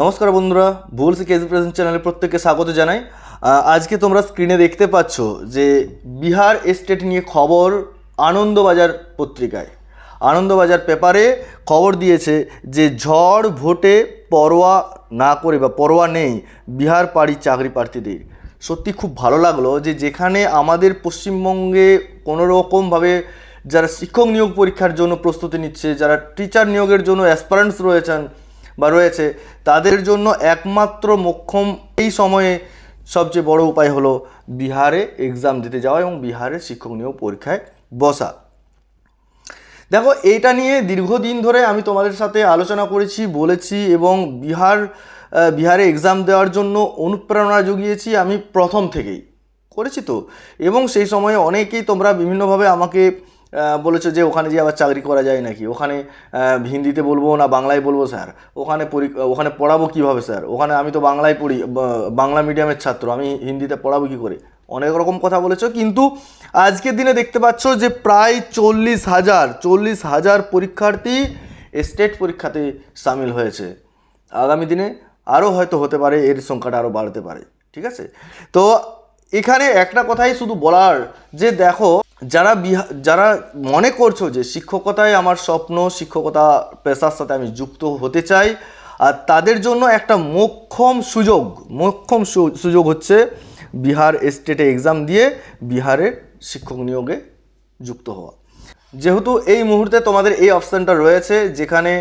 নমস্কার বন্ধুরা, ভুল এজ প্রেজেন্ট চ্যানেলে প্রত্যেককে স্বাগত জানাই। আজকে তোমরা স্ক্রিনে দেখতে পাচ্ছ যে বিহার স্টেট নিয়ে খবর আনন্দবাজার পত্রিকায়। আনন্দবাজার পেপারে খবর দিয়েছে যে ঝড় ভোটে পরোয়া না করে বা পরোয়া নেই বিহার পাড়ি চাকরি প্রার্থীদের। সত্যি খুব ভালো লাগল যে যেখানে আমাদের পশ্চিমবঙ্গে কোনো রকমভাবে যারা শিক্ষক নিয়োগ পরীক্ষার জন্য প্রস্তুতি নিচ্ছে, যারা টিচার নিয়োগের জন্য অ্যাসপারেন্টস রয়েছেন বা রয়েছে, তাদের জন্য একমাত্র মোক্ষম এই সময়ে সবচেয়ে বড় উপায় হলো বিহারে এক্সাম দিতে যাওয়া এবং বিহারে শিক্ষক নিয়োগ পরীক্ষায় বসা। দেখো, এটা নিয়ে দীর্ঘদিন ধরে আমি তোমাদের সাথে আলোচনা করেছি, বলেছি এবং বিহার বিহারে এক্সাম দেওয়ার জন্য অনুপ্রেরণা জুগিয়েছি আমি প্রথম থেকেই করেছি তো। এবং সেই সময়ে অনেকেই তোমরা বিভিন্নভাবে আমাকে বলেছ যে ওখানে যে আবার চাকরি করা যায় নাকি? ওখানে হিন্দিতে বলব না বাংলায় বলব, স্যার? ওখানে ওখানে পড়াবো কীভাবে, স্যার? ওখানে আমি তো বাংলায় পড়ি বাংলা মিডিয়ামের ছাত্র, আমি হিন্দিতে পড়াবো কী করে? অনেক রকম কথা বলেছ, কিন্তু আজকের দিনে দেখতে পাচ্ছ যে প্রায় চল্লিশ হাজার চল্লিশ হাজার পরীক্ষার্থী স্টেট পরীক্ষাতে সামিল হয়েছে। আগামী দিনে আরও হয়তো হতে পারে, এর সংখ্যাটা আরও বাড়তে পারে, ঠিক আছে? তো এখানে একটা কথাই শুধু বলার, যে দেখো যারা যারা মনে করছ যে শিক্ষকতায় আমার স্বপ্ন, শিক্ষকতা পেশার সাথে আমি যুক্ত হতে চাই, আর তাদের জন্য একটা মোক্ষম সুযোগ মোক্ষম সুযোগ হচ্ছে বিহার স্টেটে এক্সাম দিয়ে বিহারের শিক্ষক নিয়োগে যুক্ত হওয়া। যেহেতু এই মুহূর্তে তোমাদের এই অপশানটা রয়েছে, যেখানে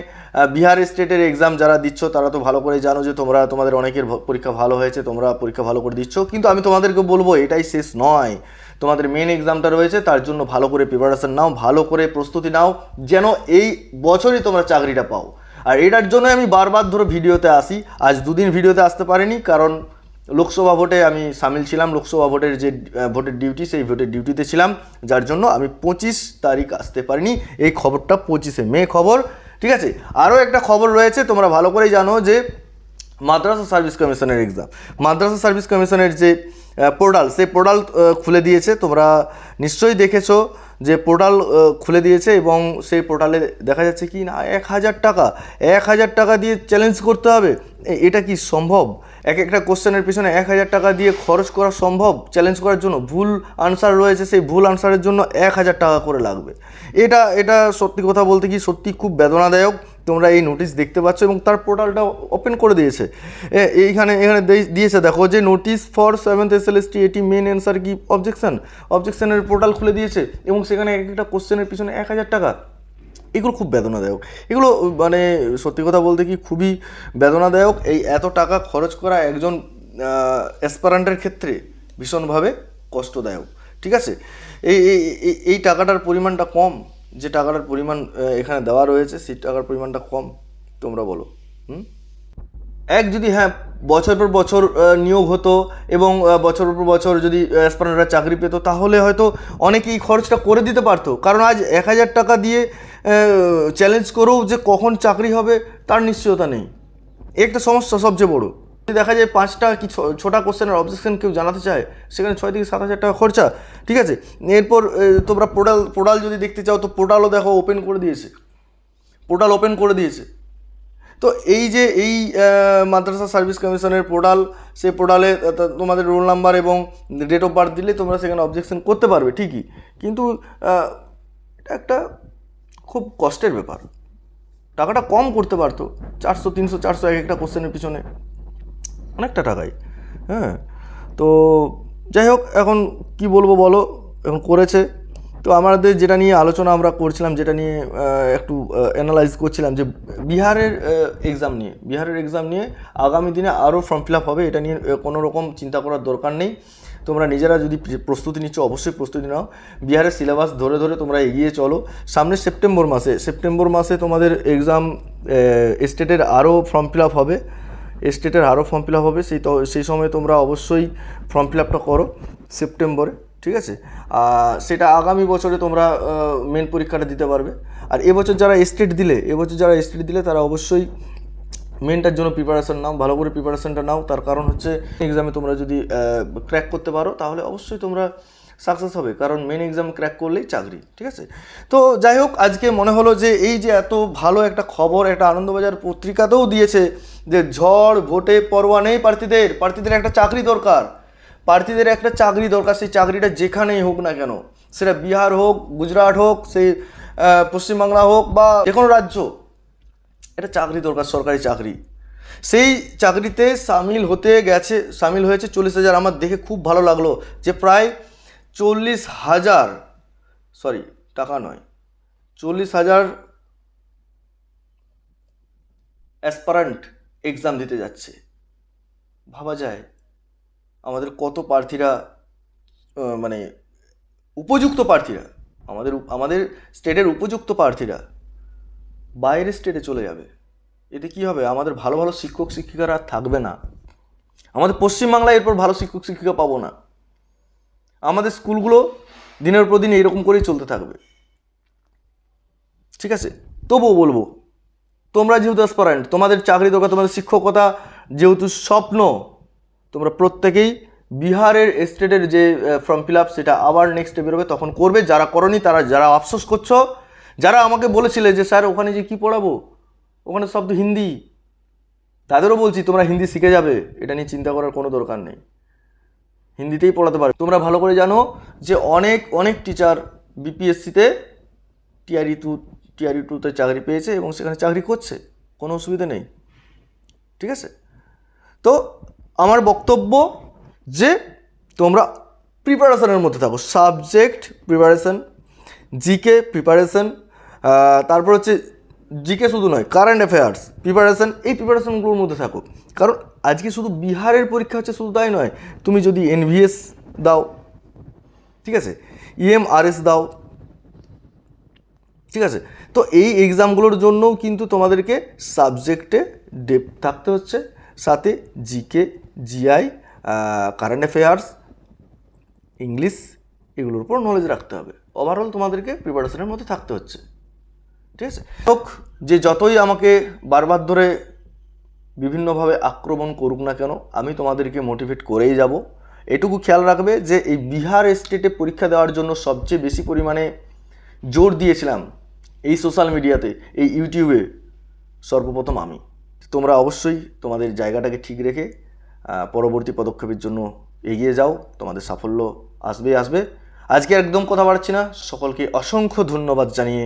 বিহার স্টেটের এক্সাম যারা দিচ্ছ, তারা তো ভালো করে জানো যে তোমরা, তোমাদের অনেকের পরীক্ষা ভালো হয়েছে, তোমরা পরীক্ষা ভালো করে দিচ্ছ। কিন্তু আমি তোমাদেরকে বলব, এটাই শেষ নয়। তোমাদের মেন এক্সামটা রয়েছে, তার জন্য ভালো করে প্রিপারেশান নাও, ভালো করে প্রস্তুতি নাও, যেন এই বছরই তোমরা চাকরিটা পাও। আর এটার জন্য আমি বারবার ধরো ভিডিওতে আসি, আজ দুদিন ভিডিওতে আসতে পারিনি, কারণ লোকসভা ভোটে আমি সামিল ছিলাম, লোকসভা ভোটের যে ভোটের ডিউটি সেই ভোটের ডিউটিতে ছিলাম, যার জন্য আমি পঁচিশ তারিখ আসতে পারিনি। এই খবরটা পঁচিশে মে খবর, ঠিক আছে? আরও একটা খবর রয়েছে, তোমরা ভালো করেই জানো যে, মাদ্রাসা সার্ভিস কমিশনের এক্সাম মাদ্রাসা সার্ভিস কমিশনের যে পোর্টাল সেই পোর্টাল খুলে দিয়েছে, তোমরা নিশ্চয়ই দেখেছ। যে পোর্টাল খুলে দিয়েছে এবং সেই পোর্টালে দেখা যাচ্ছে কি না, এক হাজার টাকা, এক হাজার টাকা দিয়ে চ্যালেঞ্জ করতে হবে। এটা কি সম্ভব? এক একটা কোশ্চেনের পিছনে এক হাজার টাকা দিয়ে খরচ করা সম্ভব? চ্যালেঞ্জ করার জন্য ভুল আনসার রয়েছে, সেই ভুল আনসারের জন্য এক হাজার টাকা করে লাগবে। এটা এটা সত্যি কথা বলতে কি সত্যি খুব বেদনাদায়ক। তোমরা এই নোটিশ দেখতে পাচ্ছ এবং তার পোর্টালটা ওপেন করে দিয়েছে। এইখানে, এখানে দিয়েছে, দেখো যে notice for seventh S L S T এটি মেন অ্যান্সার কি? অবজেকশান অবজেকশানের পোর্টাল খুলে দিয়েছে এবং সেখানে এক একটা কোশ্চেনের পিছনে এক হাজার টাকা। এগুলো খুব বেদনাদায়ক। এগুলো মানে সত্যি কথা বলতে কি খুবই বেদনাদায়ক। এই এত টাকা খরচ করা একজন অ্যাসপারান্টের ক্ষেত্রে ভীষণভাবে কষ্টদায়ক। ঠিক আছে? এই এই টাকাটার পরিমাণটা কম। যে টাকাটার পরিমাণ এখানে দেওয়া রয়েছে, সেই টাকার পরিমাণটা কম, তোমরা বলো, হুম? এক যদি হ্যাঁ বছর পর বছর নিয়োগ হতো এবং বছর পর বছর যদি অ্যাসপারেন্টরা চাকরি পেতো, তাহলে হয়তো অনেকেই খরচটা করে দিতে পারতো। কারণ আজ এক হাজার টাকা দিয়ে চ্যালেঞ্জ করেও যে কখন চাকরি হবে, তার নিশ্চয়তা নেই। একটা সমস্যা সবচেয়ে বড়। যদি দেখা যায় পাঁচটা কি ছটা কোশ্চেনের অবজেকশন কেউ জানাতে চায়, সেখানে ছয় থেকে সাত হাজার টাকা খরচা, ঠিক আছে? এরপর তোমরা পোর্টাল পোর্টাল যদি দেখতে চাও, তো পোর্টালও দেখো ওপেন করে দিয়েছে। পোর্টাল ওপেন করে দিয়েছে। তো এই যে এই মাদ্রাসা সার্ভিস কমিশনের পোর্টাল, সেই পোর্টালে তোমাদের রোল নাম্বার এবং ডেট অফ বার্থ দিলে তোমরা সেখানে অবজেকশন করতে পারবে, ঠিকই। কিন্তু এটা একটা খুব কষ্টের ব্যাপার। টাকাটা কম করতে পারতো, চারশো, তিনশো, চারশো এক একটা কোশ্চেনের পিছনে। অনেকটা টাকাই হ্যাঁ। তো যাই হোক, এখন কি বলব বলো? এখন করেছে। তো আমাদের যেটা নিয়ে আলোচনা আমরা করছিলাম, যেটা নিয়ে একটু অ্যানালাইজ করছিলাম যে বিহারের এক্সাম নিয়ে, বিহারের এক্সাম নিয়ে আগামী দিনে আরও ফর্ম ফিল হবে, এটা নিয়ে কোনো রকম চিন্তা করার দরকার নেই। তোমরা নিজেরা যদি প্রস্তুতি নিচ্ছ, অবশ্যই প্রস্তুতি নাও। বিহারের সিলেবাস ধরে ধরে তোমরা এগিয়ে চলো। সামনে সেপ্টেম্বর মাসে সেপ্টেম্বর মাসে তোমাদের এক্সাম স্টেটের আরও ফর্ম ফিল হবে। স্টেটের আরও ফর্ম ফিল আপ হবে, সেই তো সেই সময় তোমরা অবশ্যই ফর্ম ফিল আপটা করো সেপ্টেম্বরে, ঠিক আছে? সেটা আগামী বছরে তোমরা মেন পরীক্ষাটা দিতে পারবে। আর এবছর যারা স্টেট দিলে, এবছর যারা স্টেট দিলে তারা অবশ্যই মেনটার জন্য প্রিপারেশান নাও, ভালো করে প্রিপারেশানটা নাও। তার কারণ হচ্ছে এক্সামে তোমরা যদি ক্র্যাক করতে পারো, তাহলে অবশ্যই তোমরা সাকসেস হবে, কারণ মেন এক্সাম ক্র্যাক করলেই চাকরি, ঠিক আছে? তো যাই হোক, আজকে মনে হলো যে এই যে এত ভালো একটা খবর, একটা আনন্দবাজার পত্রিকাতেও দিয়েছে যে ঝড়, ভোটে পরোয়া নেই প্রার্থীদের প্রার্থীদের একটা চাকরি দরকার। প্রার্থীদের একটা চাকরি দরকার, সেই চাকরিটা যেখানেই হোক না কেন, সেটা বিহার হোক, গুজরাট হোক, সেই পশ্চিমবাংলা হোক বা যে কোনো রাজ্য এটা চাকরি দরকার, সরকারি চাকরি। সেই চাকরিতে সামিল হতে গেছে, সামিল হয়েছে চল্লিশ হাজার। আমার দেখে খুব ভালো লাগল যে প্রায় চল্লিশ হাজার, সরি, টাকা নয়, চল্লিশ হাজার অ্যাসপারেন্ট এক্সাম দিতে যাচ্ছে। ভাবা যায়, আমাদের কত প্রার্থীরা মানে উপযুক্ত প্রার্থীরা, আমাদের আমাদের স্টেটের উপযুক্ত প্রার্থীরা বাইরের স্টেটে চলে যাবে। এতে কি হবে? আমাদের ভালো ভালো শিক্ষক শিক্ষিকারা থাকবে না। আমাদের পশ্চিমবাংলায় এরপর ভালো শিক্ষক শিক্ষিকা পাবো না। আমাদের স্কুলগুলো দিনের পর দিন এইরকম করেই চলতে থাকবে। ঠিক আছে? তবুও বলব, তোমরা যেহেতু অ্যাসপারেন্ট তোমাদের চাকরি দরকার, তোমাদের শিক্ষকতা যেহেতু স্বপ্ন, তোমরা প্রত্যেকেই বিহারের স্টেটের যে ফর্ম ফিল আপ সেটা আবার নেক্সট বেরোবে, তখন করবে। যারা করনি, তারা, যারা আফসোস করছ, যারা আমাকে বলেছিলে যে, স্যার, ওখানে যে কি পড়াবো? ওখানে তো হিন্দি। তাদেরও বলছি, তোমরা হিন্দি শিখে যাবে। এটা নিয়ে চিন্তা করার কোনো দরকার নেই। হিন্দিতেই পড়াতে পারবে তোমরা ভালো করে জানো যে অনেক অনেক টিচার বিপিএসসিতে টিআরই টু টিআরই টুতে চাকরি পেয়েছে এবং সেখানে চাকরি করছে। কোনো অসুবিধা নেই। ঠিক আছে? তো আমার বক্তব্য যে তোমরা প্রিপারেশনের মধ্যে থাকো। সাবজেক্ট প্রিপারেশন জিকে প্রিপারেশন তারপর হচ্ছে জিকে শুধু নয় কারেন্ট অ্যাফেয়ার্স প্রিপারেশান এই প্রিপারেশানগুলোর মধ্যে থাকো। কারণ আজকে শুধু বিহারের পরীক্ষা হচ্ছে শুধু তাই নয়, তুমি যদি এনভিএস দাও, ঠিক আছে? ইএমআরএস দাও, ঠিক আছে? তো এই এক্সামগুলোর জন্যও কিন্তু তোমাদেরকে সাবজেক্টে ডেপ থাকতে হচ্ছে, সাথে GK, GI current affairs English এগুলোর উপর নলেজ রাখতে হবে। ওভারঅল তোমাদেরকে প্রিপারেশনের মধ্যে থাকতে হচ্ছে। ঠিক আছে? হোক যে যতই আমাকে বারবার ধরে বিভিন্নভাবে আক্রমণ করুক না কেন, আমি তোমাদেরকে মোটিভেট করেই যাব। এটুকু খেয়াল রাখবে যে এই বিহার স্টেটে পরীক্ষা দেওয়ার জন্য সবচেয়ে বেশি পরিমাণে জোর দিয়েছিলাম এই সোশ্যাল মিডিয়াতে এই ইউটিউবে সর্বপ্রথম আমি। তোমরা অবশ্যই তোমাদের জায়গাটাকে ঠিক রেখে পরবর্তী পদক্ষেপের জন্য এগিয়ে যাও। তোমাদের সাফল্য আসবে আসবে। আজকে একদম কথা বাড়ছি না। সকলকে অসংখ্য ধন্যবাদ জানিয়ে